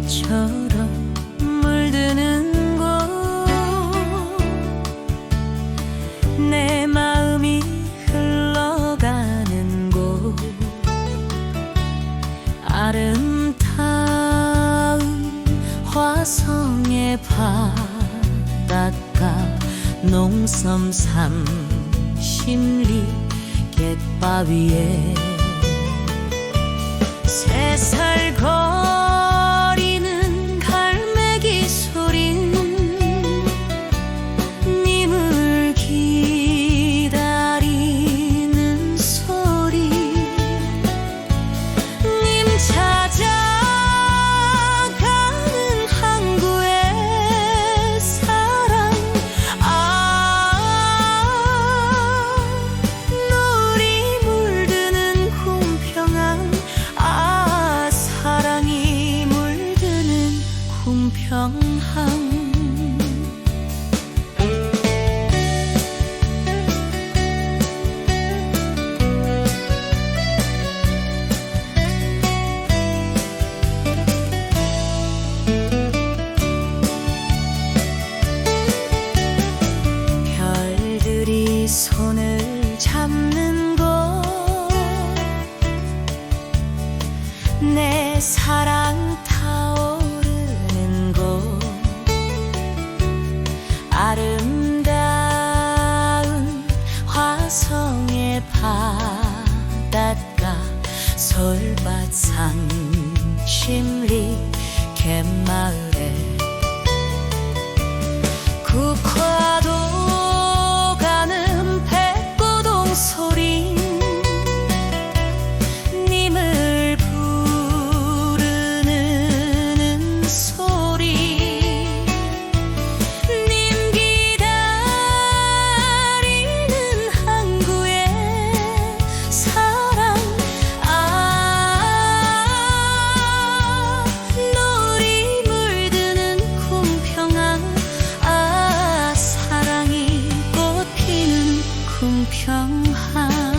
꽃처럼 물드는 곳. 내 마음이 흘러가는 곳. 아름다운 화성의 바닷가 농섬 삼십리 갯바위에. 세살 거 내 사랑 타오르는 곳. 아름다운 화성의 바닷가 솔밭 산심리 갯마을 风飘寒